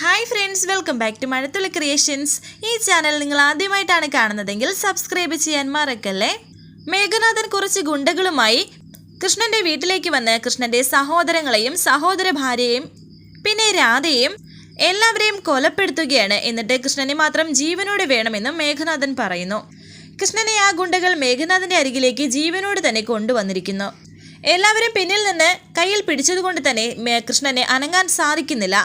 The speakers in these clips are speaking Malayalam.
Hi friends welcome back to Mazhathulli creations ഈ ചാനൽ നിങ്ങൾ ആദ്യമായിട്ടാണ് കാണുന്നതെങ്കിൽ സബ്സ്ക്രൈബ് ചെയ്യാൻ മറക്കല്ലേ? മേഘനാഥൻ കുറച്ച് ഗുണ്ടകളുമായി കൃഷ്ണന്റെ വീട്ടിലേക്ക് വന്ന് കൃഷ്ണന്റെ സഹോദരങ്ങളെയും സഹോദര ഭാര്യയെയും പിന്നെ രാധയെയും എല്ലാവരെയും കൊലപ്പെടുത്തുകയാണ്. എന്നിട്ട് കൃഷ്ണനെ മാത്രം ജീവനോടെ വേണമെന്നും മേഘനാഥൻ പറയുന്നു. കൃഷ്ണനെ ആ ഗുണ്ടകൾ മേഘനാഥന്റെ അരികിലേക്ക് ജീവനോട് തന്നെ കൊണ്ടുവന്നിരിക്കുന്നു. എല്ലാവരും പിന്നിൽ നിന്ന് കയ്യിൽ പിടിച്ചതുകൊണ്ട് തന്നെ കൃഷ്ണനെ അനങ്ങാൻ സാധിക്കുന്നില്ല.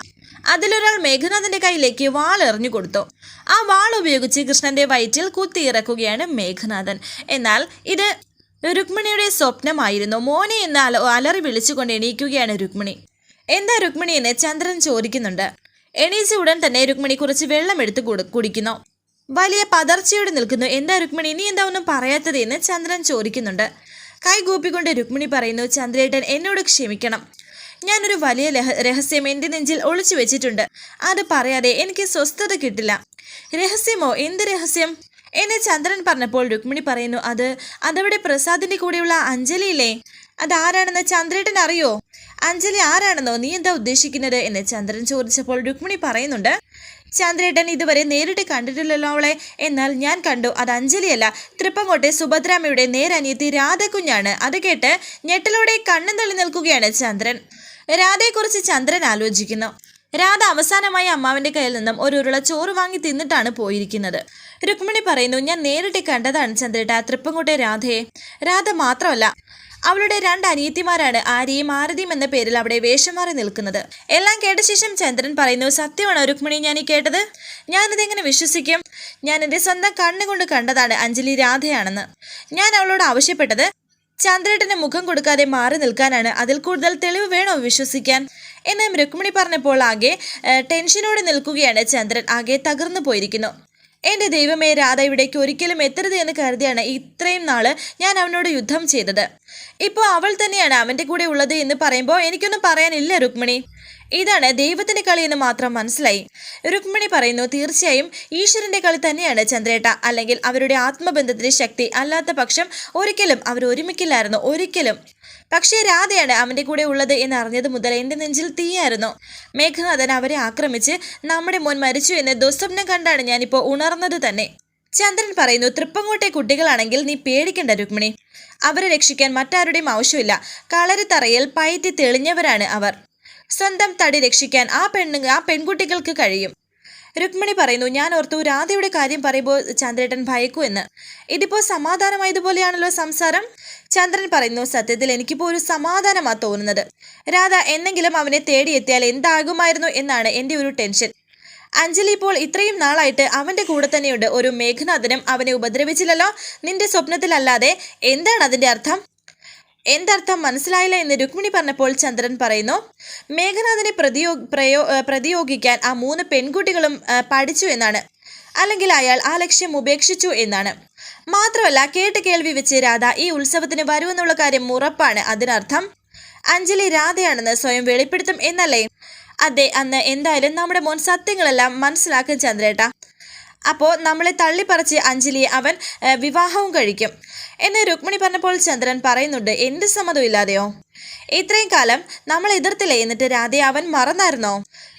അതിലൊരാൾ മേഘനാഥന്റെ കയ്യിലേക്ക് വാൾ എറിഞ്ഞു കൊടുത്തു. ആ വാൾ ഉപയോഗിച്ച് കൃഷ്ണന്റെ വയറ്റിൽ കുത്തിയിറക്കുകയാണ് മേഘനാഥൻ. എന്നാൽ ഇത് രുക്മിണിയുടെ സ്വപ്നമായിരുന്നു. മോനെ എന്ന് അല അലറി വിളിച്ചുകൊണ്ട് എണീക്കുകയാണ് രുക്മിണി. എന്താ രുക്മിണി എന്ന് ചന്ദ്രൻ ചോദിക്കുന്നുണ്ട്. എണീച്ച ഉടൻ തന്നെ രുക്മിണി കുറച്ച് വെള്ളം എടുത്ത് കുടിക്കുന്നു. വലിയ പതർച്ചയോടെ നിൽക്കുന്നു. എന്താ രുക്മിണി നീ എന്താ ഒന്നും പറയാത്തത് എന്ന് ചന്ദ്രൻ ചോദിക്കുന്നുണ്ട്. കൈകൂപ്പിക്കൊണ്ട് രുക്മിണി പറയുന്നു ചന്ദ്രേട്ടൻ എന്നോട് ക്ഷമിക്കണം. ഞാനൊരു വലിയ രഹസ്യം എന്റെ നെഞ്ചിൽ ഒളിച്ചു വെച്ചിട്ടുണ്ട്. അത് പറയാതെ എനിക്ക് സ്വസ്ഥത കിട്ടില്ല. രഹസ്യമോ? എന്ത് രഹസ്യം? എന്നെ ചന്ദ്രൻ പറഞ്ഞപ്പോൾ രുക്മിണി പറയുന്നു അത് അതവിടെ പ്രസാദിന്റെ കൂടെയുള്ള അഞ്ജലിയില്ലേ? അതാരാണെന്ന് ചന്ദ്രേട്ടൻ അറിയോ? അഞ്ജലി ആരാണെന്നോ? നീ എന്താ ഉദ്ദേശിക്കുന്നത്? എന്ന് ചന്ദ്രൻ ചോദിച്ചപ്പോൾ രുക്മിണി പറയുന്നുണ്ട് ചന്ദ്രേട്ടൻ ഇതുവരെ നേരിട്ട് കണ്ടിട്ടില്ലല്ലോ അവളെ. എന്നാൽ ഞാൻ കണ്ടു അത് അഞ്ജലിയല്ല. തൃപ്പങ്കോട്ടെ സുഭദ്രാമയുടെ നേരനിയത്തി രാധകുഞ്ഞാണ്. അത് കേട്ട് ഞെട്ടലോടെ കണ്ണും തള്ളി നിൽക്കുകയാണ് ചന്ദ്രൻ. രാധയെക്കുറിച്ച് ചന്ദ്രൻ ആലോചിക്കുന്നു. രാധ അവസാനമായി അമ്മാവിന്റെ കയ്യിൽ നിന്നും ഒരു ഉരുള ചോറ് വാങ്ങി തിന്നിട്ടാണ് പോയിരിക്കുന്നത്. രുക്മിണി പറയുന്നു ഞാൻ നേരിട്ട് കണ്ടതാണ് ചന്ദ്രേട്ട തൃപ്പങ്കോട്ടെ രാധയെ. രാധ മാത്രമല്ല അവളുടെ രണ്ട് അനിയത്തിമാരാണ് ആര്യയും ആരതിയും എന്ന പേരിൽ അവിടെ വേഷം മാറി നിൽക്കുന്നത്. എല്ലാം കേട്ട ശേഷം ചന്ദ്രൻ പറയുന്നു സത്യമാണോ രുക്മിണി ഞാൻ ഈ കേട്ടത്? ഞാനിതെങ്ങനെ വിശ്വസിക്കും? ഞാൻ എന്റെ സ്വന്തം കണ്ണുകൊണ്ട് കണ്ടതാണ് അഞ്ജലി രാധയാണെന്ന്. ഞാൻ അവളോട് ആവശ്യപ്പെട്ടത് ചന്ദ്രേട്ടന് മുഖം കൊടുക്കാതെ മാറി നിൽക്കാനാണ് അതിൽ കൂടുതൽ തെളിവ് വേണോ വിശ്വസിക്കാൻ? എന്ന് രുക്മിണി പറഞ്ഞപ്പോൾ ആകെ ടെൻഷനോടെ നിൽക്കുകയാണ് ചന്ദ്രൻ. ആകെ തകർന്നു പോയിരിക്കുന്നു. എന്റെ ദൈവമേ രാധ ഇവിടേക്ക് ഒരിക്കലും എത്തരുത് എന്ന് കരുതിയാണ് ഇത്രയും നാൾ ഞാൻ അവനോട് യുദ്ധം ചെയ്തത്. ഇപ്പോൾ അവൾ തന്നെയാണ് അവന്റെ കൂടെ ഉള്ളത് എന്ന് പറയുമ്പോൾ എനിക്കൊന്നും പറയാനില്ല രുക്മിണി. ഇതാണ് ദൈവത്തിന്റെ കളി എന്ന് മാത്രം മനസ്സിലായി. രുക്മിണി പറയുന്നു തീർച്ചയായും ഈശ്വരന്റെ കളി തന്നെയാണ് ചന്ദ്രേട്ട. അല്ലെങ്കിൽ അവരുടെ ആത്മബന്ധത്തിന്റെ ശക്തി അല്ലാത്ത പക്ഷം ഒരിക്കലും അവർ ഒരുമിക്കില്ലായിരുന്നു. ഒരിക്കലും പക്ഷേ രാധയാണ് അവന്റെ കൂടെ ഉള്ളത് എന്ന് അറിഞ്ഞത് മുതൽ എന്റെ നെഞ്ചിൽ തീയായിരുന്നു. മേഘനാഥൻ അവരെ ആക്രമിച്ച് നമ്മുടെ മോൻ മരിച്ചു എന്ന് ദുസ്വപ്നം കണ്ടാണ് ഞാനിപ്പോൾ ഉണർന്നത് തന്നെ. ചന്ദ്രൻ പറയുന്നു തൃപ്പങ്കോട്ടെ കുട്ടികളാണെങ്കിൽ നീ പേടിക്കണ്ട രുക്മിണി. അവരെ രക്ഷിക്കാൻ മറ്റാരുടെയും ആവശ്യമില്ല. കളരിത്തറയിൽ പയറ്റി തെളിഞ്ഞവരാണ് അവർ. സ്വന്തം തടി രക്ഷിക്കാൻ ആ പെണ്ണു ആ പെൺകുട്ടികൾക്ക് കഴിയും. രുക്മിണി പറയുന്നു ഞാൻ ഓർത്തു രാധയുടെ കാര്യം പറയുമ്പോൾ ചന്ദ്രേട്ടൻ ഭയക്കൂ എന്ന്. ഇതിപ്പോൾ സമാധാനമായതുപോലെയാണല്ലോ സംസാരം. ചന്ദ്രൻ പറയുന്നു സത്യത്തിൽ എനിക്കിപ്പോൾ ഒരു സമാധാനമാണ് തോന്നുന്നത്. രാധ എന്നെങ്കിലും അവനെ തേടിയെത്തിയാൽ എന്താകുമായിരുന്നു എന്നാണ് എന്റെ ഒരു ടെൻഷൻ. അഞ്ജലി ഇപ്പോൾ ഇത്രയും നാളായിട്ട് അവന്റെ കൂടെ തന്നെയുണ്ട്. ഒരു മേഘനാഥനും അവനെ ഉപദ്രവിച്ചില്ലല്ലോ? നിന്റെ സ്വപ്നത്തിലല്ലാതെ എന്താണ് അതിന്റെ അർത്ഥം? എന്തർത്ഥം മനസ്സിലായില്ല എന്ന് രുക്മിണി പറഞ്ഞപ്പോൾ ചന്ദ്രൻ പറയുന്നു മേഘനാഥനെ പ്രതിയോ പ്രയോ പ്രതിയോഗിക്കാൻ ആ മൂന്ന് പെൺകുട്ടികളും പഠിച്ചു എന്നാണ്. അല്ലെങ്കിൽ അയാൾ ആ ലക്ഷ്യം ഉപേക്ഷിച്ചു എന്നാണ്. മാത്രമല്ല കേട്ട് കേൾവി വെച്ച് രാധ ഈ ഉത്സവത്തിന് വരുമെന്നുള്ള കാര്യം ഉറപ്പാണ്. അതിനർത്ഥം അഞ്ജലി രാധയാണെന്ന് സ്വയം വെളിപ്പെടുത്തും എന്നല്ലേ? അതെ അന്ന് എന്തായാലും നമ്മുടെ മോൻ സത്യങ്ങളെല്ലാം മനസ്സിലാക്കും ചന്ദ്രേട്ട. അപ്പോൾ നമ്മളെ തള്ളിപ്പറിച്ച് അഞ്ജലിയെ അവൻ വിവാഹവും കഴിക്കും. എന്ന് രുക്മിണി പറഞ്ഞപ്പോൾ ചന്ദ്രൻ പറയുന്നുണ്ട് എന്ത് സമ്മതമില്ലാതെയോ ഇത്രയും കാലം നമ്മൾ എതിർത്തില്ലേ? എന്നിട്ട് രാധയെ അവൻ മറന്നായിരുന്നോ?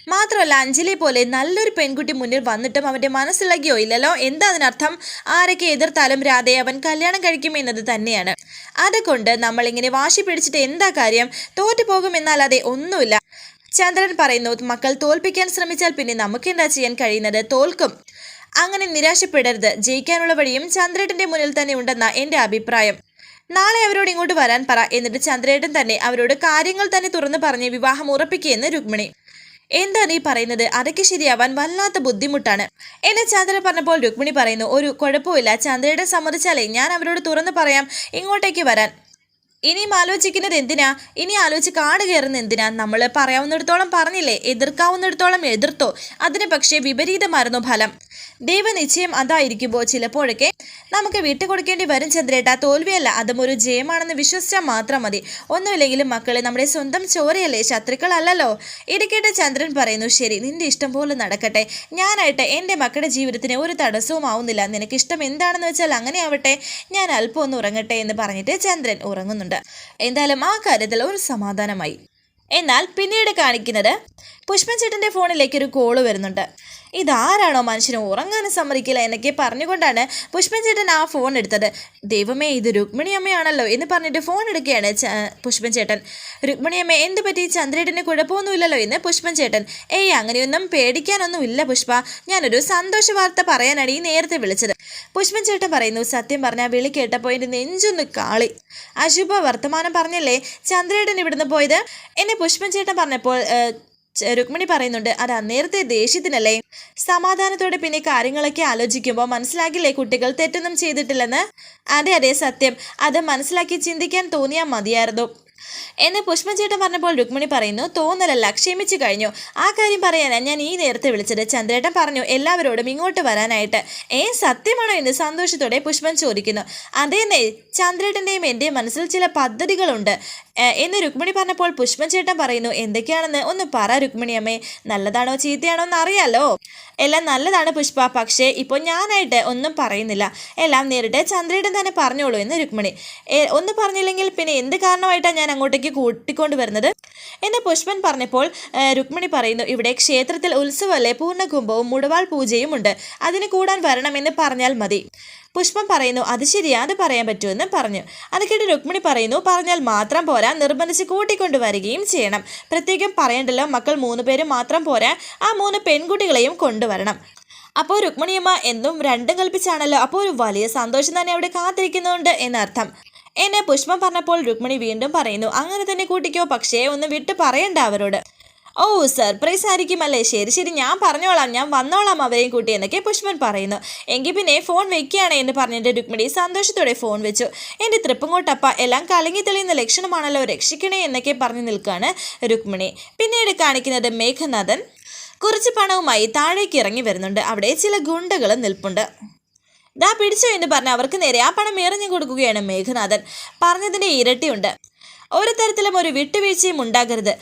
മാത്രമല്ല അഞ്ജലി പോലെ നല്ലൊരു പെൺകുട്ടി മുന്നിൽ വന്നിട്ടും അവന്റെ മനസ്സിളകിയോ ഇല്ലല്ലോ? എന്താ അതിനർത്ഥം? ആരൊക്കെ എതിർത്താലും രാധയെ അവൻ കല്യാണം കഴിക്കും എന്നത് തന്നെയാണ്. അതുകൊണ്ട് നമ്മൾ ഇങ്ങനെ വാശി പിടിച്ചിട്ട് എന്താ കാര്യം? തോറ്റു പോകുമെന്നല്ലാതെ ഒന്നുമില്ല. ചന്ദ്രൻ പറയുന്നു മക്കൾ തോൽപ്പിക്കാൻ ശ്രമിച്ചാൽ പിന്നെ നമുക്ക് എന്താ ചെയ്യാൻ കഴിയുന്നത്? തോൽക്കും. അങ്ങനെ നിരാശപ്പെടരുത്. ജയിക്കാനുള്ള വഴിയും ചന്ദ്രേട്ടന്റെ മുന്നിൽ തന്നെ ഉണ്ടെന്ന എന്റെ അഭിപ്രായം. നാളെ അവരോട് ഇങ്ങോട്ട് വരാൻ പറ. എന്നിട്ട് ചന്ദ്രേട്ടൻ തന്നെ അവരോട് കാര്യങ്ങൾ തന്നെ തുറന്നു പറഞ്ഞ് വിവാഹം ഉറപ്പിക്കുകയെന്ന് രുക്മിണി. എന്താ നീ പറയുന്നത്? അതൊക്കെ ശരിയാവാൻ വല്ലാത്ത ബുദ്ധിമുട്ടാണ്. എന്നെ ചന്ദ്രൻ പറഞ്ഞപ്പോൾ രുക്മിണി പറയുന്നു ഒരു കുഴപ്പമില്ല ചന്ദ്രയുടെ സമ്മതിച്ചാലേ ഞാൻ അവരോട് തുറന്നു പറയാം ഇങ്ങോട്ടേക്ക് വരാൻ. ഇനിയും ആലോചിക്കുന്നത് എന്തിനാ? ഇനി ആലോചിച്ച് കാട് കയറുന്ന എന്തിനാ? നമ്മൾ പറയാവുന്നിടത്തോളം പറഞ്ഞില്ലേ? എതിർക്കാവുന്നിടത്തോളം എതിർത്തോ? അതിന് പക്ഷേ വിപരീതമായിരുന്നു ഫലം. ദൈവനിശ്ചയം അതായിരിക്കുമ്പോൾ ചിലപ്പോഴൊക്കെ നമുക്ക് വിട്ടു വിട്ടുകൊടുക്കേണ്ടി വരും ചന്ദ്രേട്ട. തോൽവിയല്ല അതും ഒരു ജയമാണെന്ന് വിശ്വസിച്ചാൽ മാത്രം മതി. ഒന്നുമില്ലെങ്കിലും മക്കളെ നമ്മുടെ സ്വന്തം ചോരയല്ലേ ശത്രുക്കളല്ലല്ലോ. ഇടുക്കേട്ട് ചന്ദ്രൻ പറയുന്നു ശരി നിന്റെ ഇഷ്ടം പോലെ നടക്കട്ടെ. ഞാനായിട്ട് എന്റെ മക്കളുടെ ജീവിതത്തിന് ഒരു തടസ്സവും ആവുന്നില്ല. നിനക്ക് ഇഷ്ടം എന്താണെന്ന് വെച്ചാൽ അങ്ങനെ ആവട്ടെ ഞാൻ അല്പം ഒന്ന് ഉറങ്ങട്ടെ എന്ന് പറഞ്ഞിട്ട് ചന്ദ്രൻ ഉറങ്ങുന്നുണ്ട്. എന്തായാലും ആ കാര്യത്തിൽ ഒരു സമാധാനമായി. എന്നാൽ പിന്നീട് കാണിക്കുന്നത് പുഷ്പൻ ചേട്ടന്റെ ഫോണിലേക്ക് ഒരു കോൾ വരുന്നുണ്ട്. ഇതാരാണോ മനുഷ്യന് ഉറങ്ങാനും സമ്മതിക്കില്ല എന്നൊക്കെ പറഞ്ഞുകൊണ്ടാണ് പുഷ്പൻ ചേട്ടൻ ആ ഫോൺ എടുത്തത്. ദൈവമേ ഇത് രുക്മിണി അമ്മയാണല്ലോ എന്ന് പറഞ്ഞിട്ട് ഫോൺ എടുക്കുകയാണ് പുഷ്പൻ ചേട്ടൻ. രുക്മിണി അമ്മ എന്ത് പറ്റി? ചന്ദ്രേട്ടന് കുഴപ്പമൊന്നുമില്ലല്ലോ എന്ന് പുഷ്പൻ ചേട്ടൻ. ഏയ് അങ്ങനെയൊന്നും പേടിക്കാനൊന്നുമില്ല പുഷ്പ. ഞാനൊരു സന്തോഷ വാർത്ത പറയാനാണ് ഈ നേരത്തെ വിളിച്ചത്. പുഷ്പൻ ചേട്ടൻ പറയുന്നു സത്യം പറഞ്ഞാൽ വിളി കേട്ടപ്പോൾ എന്റെ നെഞ്ചൊന്ന് കാളി. അശുഭ വർത്തമാനം പറഞ്ഞല്ലേ? ചന്ദ്രേട്ടൻ ഇവിടുന്ന് പോയത്? എന്നെ പുഷ്പൻ ചേട്ടൻ പറഞ്ഞപ്പോൾ രുക്മിണി പറയുന്നുണ്ട് അത് അന്നേരത്തെ ദേഷ്യത്തിനല്ലേ? സമാധാനത്തോടെ പിന്നെ കാര്യങ്ങളൊക്കെ ആലോചിക്കുമ്പോൾ മനസ്സിലാക്കില്ലേ കുട്ടികൾ തെറ്റൊന്നും ചെയ്തിട്ടില്ലെന്ന്? അതെ അതെ സത്യം. അത് മനസ്സിലാക്കി ചിന്തിക്കാൻ തോന്നിയാൽ മതിയായിരുന്നു. എന്ന് പുഷ്പൻ ചേട്ടൻ പറഞ്ഞപ്പോൾ രുക്മിണി പറയുന്നു തോന്നലല്ല ക്ഷമിച്ചു കഴിഞ്ഞു. ആ കാര്യം പറയാനാണ് ഞാൻ ഈ നേരത്തെ വിളിച്ചത്. ചന്ദ്രേട്ടൻ പറഞ്ഞു എല്ലാവരോടും ഇങ്ങോട്ട് വരാനായിട്ട്. ഏ സത്യമാണോ? എന്ന് സന്തോഷത്തോടെ പുഷ്പൻ ചോദിക്കുന്നു. അതേന്നേ ചന്ദ്രേട്ടന്റെയും എന്റെയും മനസ്സിൽ ചില പദ്ധതികളുണ്ട്. എന്ന് രുക്മിണി പറഞ്ഞപ്പോൾ പുഷ്പൻ ചേട്ടൻ പറയുന്നു എന്തൊക്കെയാണെന്ന് ഒന്ന് പറ രുക്മിണി അമ്മേ. നല്ലതാണോ ചീത്തയാണോ എന്ന് അറിയാലോ. എല്ലാം നല്ലതാണ് പുഷ്പ. പക്ഷേ ഇപ്പോൾ ഞാനായിട്ട് ഒന്നും പറയുന്നില്ല. എല്ലാം നേരിട്ട് ചന്ദ്രയുടെ തന്നെ പറഞ്ഞോളൂ എന്ന് രുക്മിണി. ഒന്ന് പറഞ്ഞില്ലെങ്കിൽ പിന്നെ എന്ത് കാരണമായിട്ടാണ് ഞാൻ അങ്ങോട്ടേക്ക് കൂട്ടിക്കൊണ്ട് വരുന്നത് എന്ന് പുഷ്പൻ പറഞ്ഞപ്പോൾ രുക്മിണി പറയുന്നു ഇവിടെ ക്ഷേത്രത്തിൽ ഉത്സവമല്ലേ? പൂർണകുംഭവും മുടവാൾ പൂജയും ഉണ്ട്. അതിന് കൂടാൻ വരണമെന്ന് പറഞ്ഞാൽ മതി. പുഷ്പം പറയുന്നു അത് ശരിയാ അത് പറയാൻ പറ്റുമെന്ന് പറഞ്ഞു. അത് കേട്ട് രുക്മിണി പറയുന്നു പറഞ്ഞാൽ മാത്രം പോരാ നിർബന്ധിച്ച് കൂട്ടിക്കൊണ്ടുവരികയും ചെയ്യണം. പ്രത്യേകം പറയണ്ടല്ലോ മക്കൾ മൂന്ന് പേര് മാത്രം പോരാ ആ മൂന്ന് പെൺകുട്ടികളെയും കൊണ്ടുവരണം. അപ്പോൾ രുക്മിണിയമ്മ എന്നും രണ്ടും കൽപ്പിച്ചാണല്ലോ അപ്പോൾ ഒരു വലിയ സന്തോഷം തന്നെ അവിടെ കാത്തിരിക്കുന്നുണ്ട് എന്നർത്ഥം. എന്നെ പുഷ്പം പറഞ്ഞപ്പോൾ രുക്മിണി വീണ്ടും പറയുന്നു അങ്ങനെ തന്നെ കൂട്ടിക്കോ പക്ഷേ ഒന്ന് വിട്ട് പറയണ്ട അവരോട്. ഓ സർപ്രൈസ് ആയിരിക്കുമല്ലേ? ശരി ശരി ഞാൻ പറഞ്ഞോളാം ഞാൻ വന്നോളാം അവരെയും കൂട്ടി എന്നൊക്കെ പുഷ്പൻ പറയുന്നു. എങ്കിൽ പിന്നെ ഫോൺ വെക്കുകയാണ് എന്ന് പറഞ്ഞിട്ട് രുക്മിണി സന്തോഷത്തോടെ ഫോൺ വെച്ചു. എന്റെ തൃപ്പങ്കോട്ടപ്പ എല്ലാം കലങ്ങി തെളിയുന്ന ലക്ഷണമാണല്ലോ രക്ഷിക്കണേ എന്നൊക്കെ പറഞ്ഞു നിൽക്കുകയാണ് രുക്മിണി. പിന്നീട് കാണിക്കുന്നത് മേഘനാഥൻ. കുറച്ച് പണവുമായി താഴേക്ക് ഇറങ്ങി വരുന്നുണ്ട്. അവിടെ ചില ഗുണ്ടകളും നിൽപ്പുണ്ട്. ദാ പിടിച്ചോ എന്ന് പറഞ്ഞ് അവർക്ക് നേരെ ആ പണം എറിഞ്ഞു കൊടുക്കുകയാണ് മേഘനാഥൻ. പറഞ്ഞതിന്റെ ഇരട്ടിയുണ്ട്. ഒരു തരത്തിലും ഒരു വിട്ടുവീഴ്ചയും ഉണ്ടാകരുത്.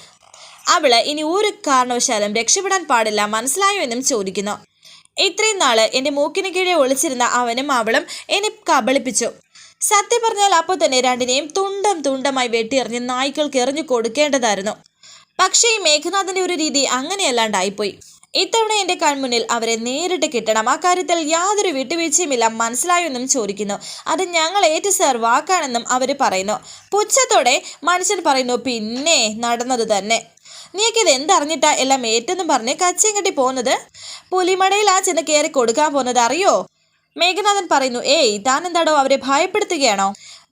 അവൾ ഇനി ഒരു കാരണവശാലും രക്ഷപ്പെടാൻ പാടില്ല മനസ്സിലായോ എന്നും ചോദിക്കുന്നു. ഇത്രയും നാൾ എന്റെ മൂക്കിന് കീഴെ ഒളിച്ചിരുന്ന അവനും അവളും എന്നെ കബളിപ്പിച്ചു. സത്യം പറഞ്ഞാൽ അപ്പോൾ തന്നെ രണ്ടിനെയും തുണ്ടം തുണ്ടമായി വെട്ടിയെറിഞ്ഞ് നായ്ക്കൾക്ക് എറിഞ്ഞു കൊടുക്കേണ്ടതായിരുന്നു. പക്ഷേ ഈ മേഘനാഥന്റെ ഒരു രീതി അങ്ങനെയല്ലാണ്ടായിപ്പോയി. ഇത്തവണ എന്റെ കൺമുന്നിൽ അവരെ നേരിട്ട് കിട്ടണം. ആ കാര്യത്തിൽ യാതൊരു വിട്ടുവീഴ്ചയുമില്ല മനസ്സിലായോ എന്നും ചോദിക്കുന്നു. അത് ഞങ്ങൾ ഏറ്റു സർ വാക്കാണെന്നും അവർ പറയുന്നു. പുച്ഛത്തോടെ മനുഷ്യൻ പറയുന്നു പിന്നെ നടന്നത് തന്നെ. നീക്കിത് എന്തറിഞ്ഞിട്ടാ എല്ലാം ഏറ്റെന്നും പറഞ്ഞ് കച്ചയും കെട്ടി പോകുന്നത് പുലിമടയിലാ ചെന്ന് കയറി കൊടുക്കാൻ പോകുന്നത് അറിയോ? മേഘനാഥൻ പറയുന്നു ഏയ് താൻ എന്താടോ അവരെ ഭയപ്പെടുത്തുകയാണോ?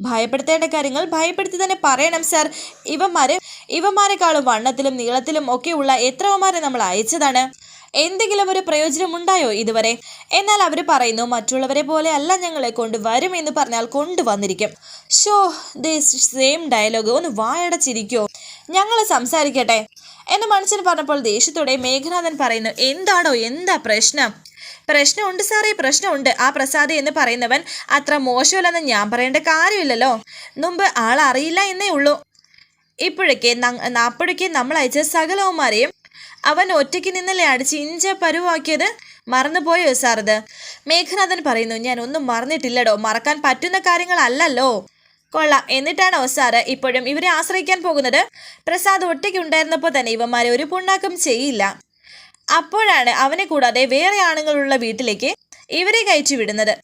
ഭയപ്പെടുത്തേണ്ട കാര്യങ്ങൾ ഭയപ്പെടുത്തി തന്നെ പറയണം സർ. ഇവന്മാര് ഇവന്മാരെക്കാളും വണ്ണത്തിലും നീളത്തിലും ഒക്കെയുള്ള എത്രവന്മാരെ നമ്മൾ അയച്ചതാണ്? എന്തെങ്കിലും ഒരു പ്രയോജനമുണ്ടായോ ഇതുവരെ? എന്നാൽ അവർ പറയുന്നു മറ്റുള്ളവരെ പോലെ അല്ല ഞങ്ങളെ കൊണ്ട് വരും എന്ന് പറഞ്ഞാൽ കൊണ്ടുവന്നിരിക്കും. ഷോ ദിസ് സെയിം ഡയലോഗ് ഒന്ന് വായടച്ചിരിക്കോ. ഞങ്ങൾ സംസാരിക്കട്ടെ. എന്ന് മനുഷ്യൻ പറഞ്ഞപ്പോൾ ദേഷ്യത്തോടെ മേഘനാഥൻ പറയുന്നു എന്താണോ? എന്താ പ്രശ്നം? പ്രശ്നമുണ്ട് സാറേ പ്രശ്നമുണ്ട്. ആ പ്രസാദ് എന്ന് പറയുന്നവൻ അത്ര മോശമല്ലെന്ന് ഞാൻ പറയേണ്ട കാര്യമില്ലല്ലോ. മുമ്പ് ആൾ അറിയില്ല എന്നേ ഉള്ളൂ. ഇപ്പോഴേക്ക് അപ്പോഴേക്ക് നമ്മൾ അയച്ച സകലവന്മാരെയും അവൻ ഒറ്റയ്ക്ക് നിന്നല്ലേ അടിച്ച് ഇഞ്ച പരുവാക്കിയത്? മറന്നുപോയോ സാറത്? മേഘനാഥൻ പറയുന്നു ഞാൻ ഒന്നും മറന്നിട്ടില്ലടോ. മറക്കാൻ പറ്റുന്ന കാര്യങ്ങളല്ലല്ലോ. കൊള്ളാം. എന്നിട്ടാണോ സാറ് ഇപ്പോഴും ഇവരെ ആശ്രയിക്കാൻ പോകുന്നത്? പ്രസാദ് ഒറ്റയ്ക്ക് ഉണ്ടായിരുന്നപ്പോൾ തന്നെ ഇവന്മാരെ ഒരു പുണ്ണാക്കം ചെയ്യില്ല. അപ്പോഴാണ് അവനെ കൂടാതെ വേറെ ആണുങ്ങളുള്ള വീട്ടിലേക്ക് ഇവരെ കയറ്റി വിടുന്നത്.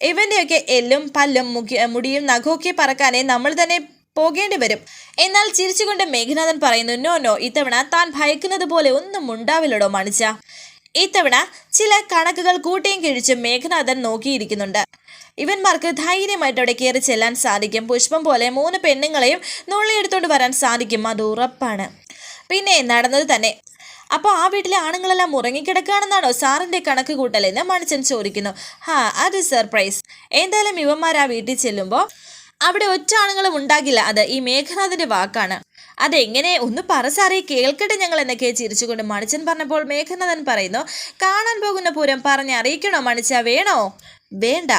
ഇവന്റെയൊക്കെ എല്ലും പല്ലും മുഖ്യ മുടിയും നഖമൊക്കെ പറക്കാനേ നമ്മൾ തന്നെ പോകേണ്ടി വരും. എന്നാൽ ചിരിച്ചുകൊണ്ട് മേഘനാഥൻ പറയുന്നു നോ നോ ഇത്തവണ താൻ ഭയക്കുന്നത് പോലെ ഒന്നും ഉണ്ടാവില്ലടോ മണിച്ച. ഇത്തവണ ചില കണക്കുകൾ കൂട്ടിയും കിഴിച്ചും മേഘനാഥൻ നോക്കിയിരിക്കുന്നുണ്ട്. ഇവന്മാർക്ക് ധൈര്യമായിട്ട് അവിടെ കയറി ചെല്ലാൻ സാധിക്കും. പുഷ്പം പോലെ മൂന്ന് പെണ്ണുങ്ങളെയും നുള്ളിയെടുത്തോണ്ട് വരാൻ സാധിക്കും. അത് ഉറപ്പാണ്. പിന്നെ നടന്നത് തന്നെ. അപ്പോൾ ആ വീട്ടിലെ ആണുങ്ങളെല്ലാം ഉറങ്ങിക്കിടക്കുകയാണെന്നാണോ സാറിന്റെ കണക്ക് കൂട്ടലെന്ന് മണിച്ചൻ ചോദിക്കുന്നു. ഹാ അത് സർപ്രൈസ് എന്തായാലും ഇവന്മാർ ആ വീട്ടിൽ ചെല്ലുമ്പോൾ അവിടെ ഒറ്റ ആണുങ്ങളും ഉണ്ടാകില്ല. അത് ഈ മേഘനാഥന്റെ വാക്കാണ്. അതെങ്ങനെ? ഒന്ന് പറ സാറേ കേൾക്കട്ടെ ഞങ്ങൾ എന്നൊക്കെ ചിരിച്ചുകൊണ്ട് മണിച്ചൻ പറഞ്ഞപ്പോൾ മേഘനാഥൻ പറയുന്നു കാണാൻ പോകുന്ന പൂരം പറഞ്ഞ് അറിയിക്കണോ മണിച്ച? വേണോ? വേണ്ട.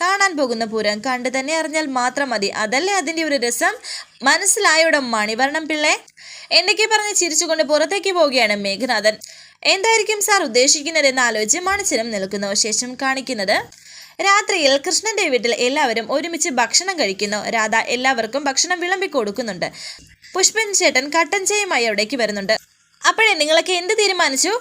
കാണാൻ പോകുന്ന പൂരം കണ്ടു തന്നെ അറിഞ്ഞാൽ മാത്രം മതി. അതല്ലേ അതിന്റെ ഒരു രസം? മനസ്സിലായോടെ മണിവരണം പിള്ളേ? എന്തൊക്കെ പറഞ്ഞ് ചിരിച്ചുകൊണ്ട് പുറത്തേക്ക് പോവുകയാണ് മേഘനാഥൻ. എന്തായിരിക്കും സാർ ഉദ്ദേശിക്കുന്നതെന്ന് ആലോചിച്ച് മണിച്ചനും നിൽക്കുന്നു. ശേഷം കാണിക്കുന്നത് രാത്രിയിൽ കൃഷ്ണന്റെ വീട്ടിൽ എല്ലാവരും ഒരുമിച്ച് ഭക്ഷണം കഴിക്കുന്നു. രാധ എല്ലാവർക്കും ഭക്ഷണം വിളമ്പി കൊടുക്കുന്നുണ്ട്. പുഷ്പൻ ചേട്ടൻ കട്ടൻ ചായയുമായി അവിടേക്ക് വരുന്നുണ്ട്. അപ്പോഴേ നിങ്ങളൊക്കെ എന്ത് തീരുമാനിച്ചു?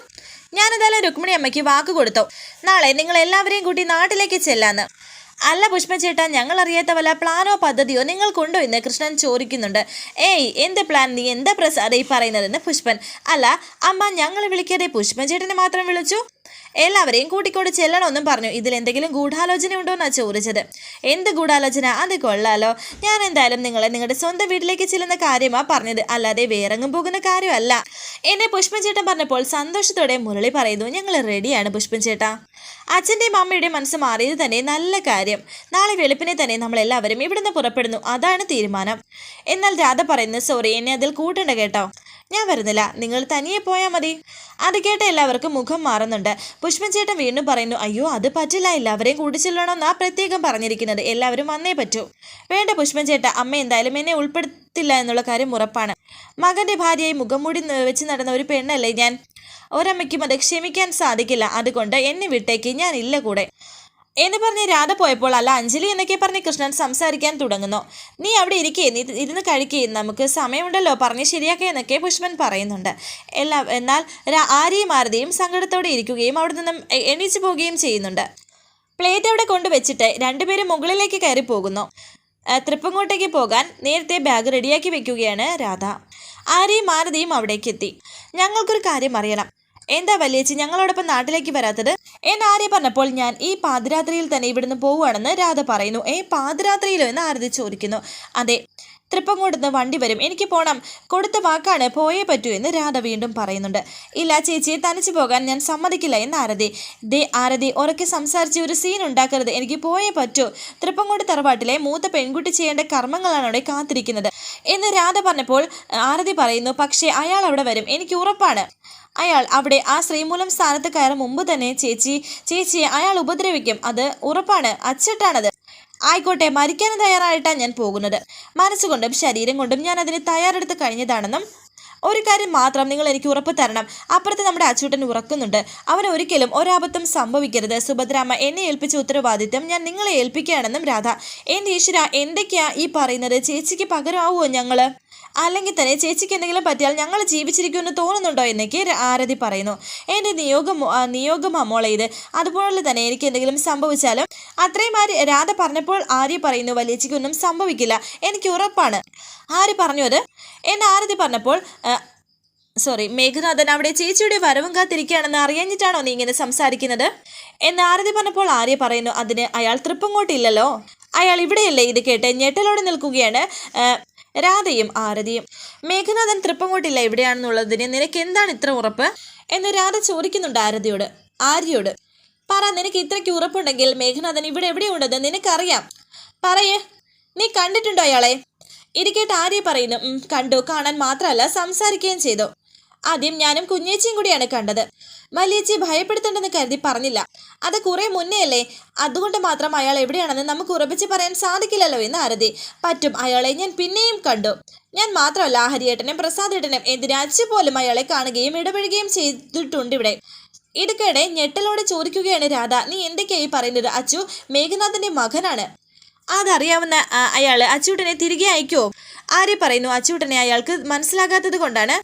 ഞാനെന്തായാലും രുക്മിണി അമ്മയ്ക്ക് വാക്ക് കൊടുത്തു. നാളെ നിങ്ങൾ എല്ലാവരെയും കൂട്ടി നാട്ടിലേക്ക് ചെല്ലാന്ന്. അല്ല പുഷ്പ ചേട്ടാ ഞങ്ങൾ അറിയാത്ത വല്ല പ്ലാനോ പദ്ധതിയോ നിങ്ങൾക്കുണ്ടോ എന്ന് കൃഷ്ണൻ ചോദിക്കുന്നുണ്ട്. ഏയ് എന്ത് പ്ലാൻ നീ എന്താ പ്രസാദ ഈ പറയുന്നതെന്ന് പുഷ്പൻ. അല്ല അമ്മ ഞങ്ങൾ വിളിക്കാതെ പുഷ്പൻ ചേട്ടനെ മാത്രം വിളിച്ചു? എല്ലാവരെയും കൂട്ടിക്കൊണ്ട് ചെല്ലണമെന്നും പറഞ്ഞു. ഇതിൽ എന്തെങ്കിലും ഗൂഢാലോചന ഉണ്ടോ എന്നാ ചോദിച്ചത്. എന്ത് ഗൂഢാലോചന? അത് കൊള്ളാലോ. ഞാൻ എന്തായാലും നിങ്ങളെ നിങ്ങളുടെ സ്വന്തം വീട്ടിലേക്ക് ചെല്ലുന്ന കാര്യമാ പറഞ്ഞത്. അല്ലാതെ വേറെങ്ങും പോകുന്ന കാര്യമല്ല. എന്നെ പുഷ്പൻ ചേട്ടൻ പറഞ്ഞപ്പോൾ സന്തോഷത്തോടെ മുരളി പറയുന്നു ഞങ്ങൾ റെഡിയാണ് പുഷ്പൻ ചേട്ടാ. അച്ഛന്റെയും അമ്മയുടെയും മനസ്സ് മാറിയത് തന്നെ നല്ല കാര്യം. നാളെ വെളുപ്പിനെ തന്നെ നമ്മളെല്ലാവരും ഇവിടുന്ന് പുറപ്പെടുന്നു. അതാണ് തീരുമാനം. എന്നാൽ രാധ പറയുന്നത് സോറി എന്നെ അതിൽ കൂട്ടണ്ട കേട്ടോ. ഞാൻ വരുന്നില്ല. നിങ്ങൾ തനിയെ പോയാൽ മതി. അത് കേട്ട എല്ലാവർക്കും മുഖം മാറുന്നുണ്ട്. പുഷ്പൻ ചേട്ടൻ വീണ്ടും പറയുന്നു അയ്യോ അത് പറ്റില്ല. എല്ലാവരെയും കൂടി ചെല്ലണമെന്നാ പ്രത്യേകം പറഞ്ഞിരിക്കുന്നത്. എല്ലാവരും വന്നേ പറ്റൂ. വേണ്ട പുഷ്പൻ ചേട്ട അമ്മ എന്തായാലും എന്നെ ഉൾപ്പെടുത്തില്ല എന്നുള്ള കാര്യം ഉറപ്പാണ്. മകന്റെ ഭാര്യയായി മുഖം മൂടി വെച്ച് നടന്ന ഒരു പെണ്ണല്ലേ ഞാൻ? ഒരമ്മയ്ക്കും അത് ക്ഷമിക്കാൻ സാധിക്കില്ല. അതുകൊണ്ട് എന്നെ വിട്ടേക്ക്. ഞാൻ ഇല്ല കൂടെ. എന്ന് പറഞ്ഞ് രാധ പോയപ്പോൾ അല്ല അഞ്ജലി എന്നൊക്കെ പറഞ്ഞ് കൃഷ്ണൻ സംസാരിക്കാൻ തുടങ്ങുന്നു. നീ അവിടെ ഇരിക്കേ നീ ഇരുന്ന് കഴിക്കേ നമുക്ക് സമയമുണ്ടല്ലോ പറഞ്ഞ് ശരിയാക്കേ എന്നൊക്കെ പുഷ്പൻ പറയുന്നുണ്ട്. എല്ലാം എന്നാൽ ആര്യയും ആരതിയും സങ്കടത്തോടെ ഇരിക്കുകയും അവിടെ നിന്നും എണീച്ചു പോവുകയും ചെയ്യുന്നുണ്ട്. പ്ലേറ്റ് അവിടെ കൊണ്ടുവച്ചിട്ട് രണ്ടുപേരും മുകളിലേക്ക് കയറി പോകുന്നു തൃപ്പങ്കോട്ടേക്ക് പോകാൻ നേരത്തെ ബാഗ് റെഡിയാക്കി വെക്കുകയാണ് രാധ. ആരെയും ആരതിയും അവിടേക്ക് എത്തി ഞങ്ങൾക്കൊരു കാര്യം അറിയണം. എന്താ വലിയച്ചി ഞങ്ങളോടൊപ്പം നാട്ടിലേക്ക് വരാത്തത്? എന്ന് ആര്യ പറഞ്ഞപ്പോൾ ഞാൻ ഈ പാതിരാത്രിയിൽ തന്നെ ഇവിടുന്ന് പോവുകയാണെന്ന് രാധ പറയുന്നു. ഏ പാതിരാത്രിയിലോ? എന്ന് ആരതി ചോദിക്കുന്നു. അതെ. തൃപ്പങ്ങോട്ടുനിന്ന് വണ്ടി വരും. എനിക്ക് പോണം. കൊടുത്ത വാക്കാണ് പോയേ പറ്റൂ എന്ന് രാധ വീണ്ടും പറയുന്നുണ്ട്. ഇല്ല ചേച്ചി തനിച്ചു പോകാൻ ഞാൻ സമ്മതിക്കില്ല എന്ന് ആരതി. ദേ ആരതി ഉറക്കെ സംസാരിച്ച് ഒരു സീൻ ഉണ്ടാക്കരുത്. എനിക്ക് പോയേ പറ്റൂ. തൃപ്പങ്ങോട്ട് തറവാട്ടിലെ മൂത്ത പെൺകുട്ടി ചെയ്യേണ്ട കർമ്മങ്ങളാണ് അവിടെ കാത്തിരിക്കുന്നത്. എന്ന് രാധ പറഞ്ഞപ്പോൾ ആരതി പറയുന്നു പക്ഷേ അയാൾ അവിടെ വരും. എനിക്ക് ഉറപ്പാണ്. അയാൾ അവിടെ ആ ശ്രീമൂലം സ്ഥാനത്ത് കയറും മുമ്പ് തന്നെ ചേച്ചി. ചേച്ചിയെ അയാൾ ഉപദ്രവിക്കും. അത് ഉറപ്പാണ്. അച്ചട്ടാണത്. ആയിക്കോട്ടെ മരിക്കാനും തയ്യാറായിട്ടാണ് ഞാൻ പോകുന്നത്. മനസ്സുകൊണ്ടും ശരീരം കൊണ്ടും ഞാൻ അതിന് തയ്യാറെടുത്ത് കഴിഞ്ഞതാണെന്നും ഒരു കാര്യം മാത്രം നിങ്ങൾ എനിക്ക് ഉറപ്പ് തരണം. അപ്പുറത്ത് നമ്മുടെ അച്ചൂട്ടൻ ഉറക്കുന്നുണ്ട്. അവൻ ഒരിക്കലും ഒരാപത്തും സംഭവിക്കരുത്. സുഭദ്രാമ്മ എന്നെ ഏൽപ്പിച്ച ഉത്തരവാദിത്തം ഞാൻ നിങ്ങളെ ഏൽപ്പിക്കുകയാണെന്നും രാധ. എന്റെ ഈശ്വര എന്തൊക്കെയാ ഈ പറയുന്നത്? ചേച്ചിക്ക് പകരമാവുമോ ഞങ്ങൾ? അല്ലെങ്കിൽ തന്നെ ചേച്ചിക്ക് എന്തെങ്കിലും പറ്റിയാൽ ഞങ്ങൾ ജീവിച്ചിരിക്കുമെന്ന് തോന്നുന്നുണ്ടോ? എന്നൊക്കെ ആരതി പറയുന്നു. എന്റെ നിയോഗം നിയോഗം അമോളെ ഇത്. അതുപോലെ തന്നെ എനിക്ക് എന്തെങ്കിലും സംഭവിച്ചാലും അത്രയും ആര് രാധ പറഞ്ഞപ്പോൾ ആര്യ പറയുന്നു വലിയച്ചിക്കൊന്നും സംഭവിക്കില്ല. എനിക്ക് ഉറപ്പാണ്. ആര് പറഞ്ഞു അത്? എന്ന് ആരതി പറഞ്ഞപ്പോൾ സോറി മേഘനാഥൻ അവിടെ ചേച്ചിയുടെ വരവും കാത്തിരിക്കുകയാണെന്ന് അറിയാഞ്ഞിട്ടാണോ നീ ഇങ്ങനെ സംസാരിക്കുന്നത്? എന്ന് ആരതി പറഞ്ഞപ്പോൾ ആര്യ പറയുന്നു അതിന് അയാൾ തൃപ്പങ്ങോട്ടില്ലല്ലോ. അയാൾ ഇവിടെയല്ലേ ഇത് കേട്ട് ഞെട്ടലോടെ നിൽക്കുകയാണ്. രാധയും ആരതിയും. മേഘനാഥൻ തൃപ്പങ്ങോട്ടില്ല എവിടെയാണെന്നുള്ളതിന് നിനക്ക് എന്താണ് ഇത്ര ഉറപ്പ്? എന്ന് രാധ ചോദിക്കുന്നുണ്ട് ആരതിയോട് ആര്യയോട്. പറ നിനക്ക് ഇത്രയ്ക്ക് ഉറപ്പുണ്ടെങ്കിൽ മേഘനാഥൻ ഇവിടെ എവിടെയുണ്ടെന്ന് നിനക്കറിയാം. പറയേ. നീ കണ്ടിട്ടുണ്ടോ അയാളെ? ഇരിക്കേട്ട് ആര്യ പറയുന്നു "ഉം, കണ്ടു കാണാൻ മാത്രമല്ല സംസാരിക്കുകയും ചെയ്തു. ആദ്യം ഞാനും കുഞ്ഞേച്ചിയും കൂടിയാണ് കണ്ടത്. വലിയച്ചി ഭയപ്പെടുത്തണ്ടെന്ന് കരുതി പറഞ്ഞില്ല. അത് കുറെ മുന്നേ അല്ലേ? അതുകൊണ്ട് മാത്രം അയാൾ എവിടെയാണെന്ന് നമുക്ക് ഉറപ്പിച്ച് പറയാൻ സാധിക്കില്ലല്ലോ എന്ന് ആരതി പറ്റും അയാളെ ഞാൻ പിന്നെയും കണ്ടു. ഞാൻ മാത്രമല്ല ഹരിയേട്ടനും പ്രസാദേട്ടനും എന്തിനാ അച്ചു പോലും അയാളെ കാണുകയും ഇടപഴകുകയും ചെയ്തിട്ടുണ്ട് ഇവിടെ. ഇടയ്ക്കിടെ ഞെട്ടലോടെ ചോദിക്കുകയാണ് രാധ നീ എന്തൊക്കെയായി പറയുന്നത് അച്ചു? മേഘനാഥന്റെ മകനാണ്. അതറിയാവുന്ന അയാൾ അച്ചൂട്ടനെ തിരികെ അയക്കുമോ ആര്യ പറയുന്നു അച്ചൂട്ടനെ അയാൾക്ക് മനസ്സിലാകാത്തത് കൊണ്ടാണ്.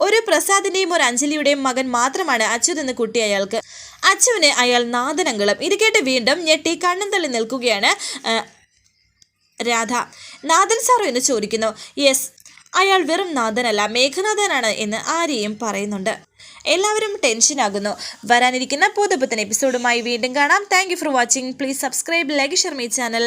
ഒരു പ്രസാദിന്റെയും ഒരു അഞ്ജലിയുടെയും മകൻ മാത്രമാണ് അച്യുത് എന്ന കുട്ടി അയാൾക്ക്. അച്ചുവിന് അയാൾ നാദനങ്ങളും ഇത് കേട്ട് വീണ്ടും ഞെട്ടി കണ്ണും തള്ളി നിൽക്കുകയാണ് രാധ. നാദൻ സാറോ എന്ന് ചോദിക്കുന്നു യെസ് അയാൾ വെറും നാദനല്ല മേഘനാഥനാണ് എന്ന് ആരെയും പറയുന്നുണ്ട്. എല്ലാവരും ടെൻഷനാകുന്നു വരാനിരിക്കുന്ന പുതുപുത്തൻ എപ്പിസോഡുമായി വീണ്ടും കാണാം. Thank for watching. Please subscribe like share my channel.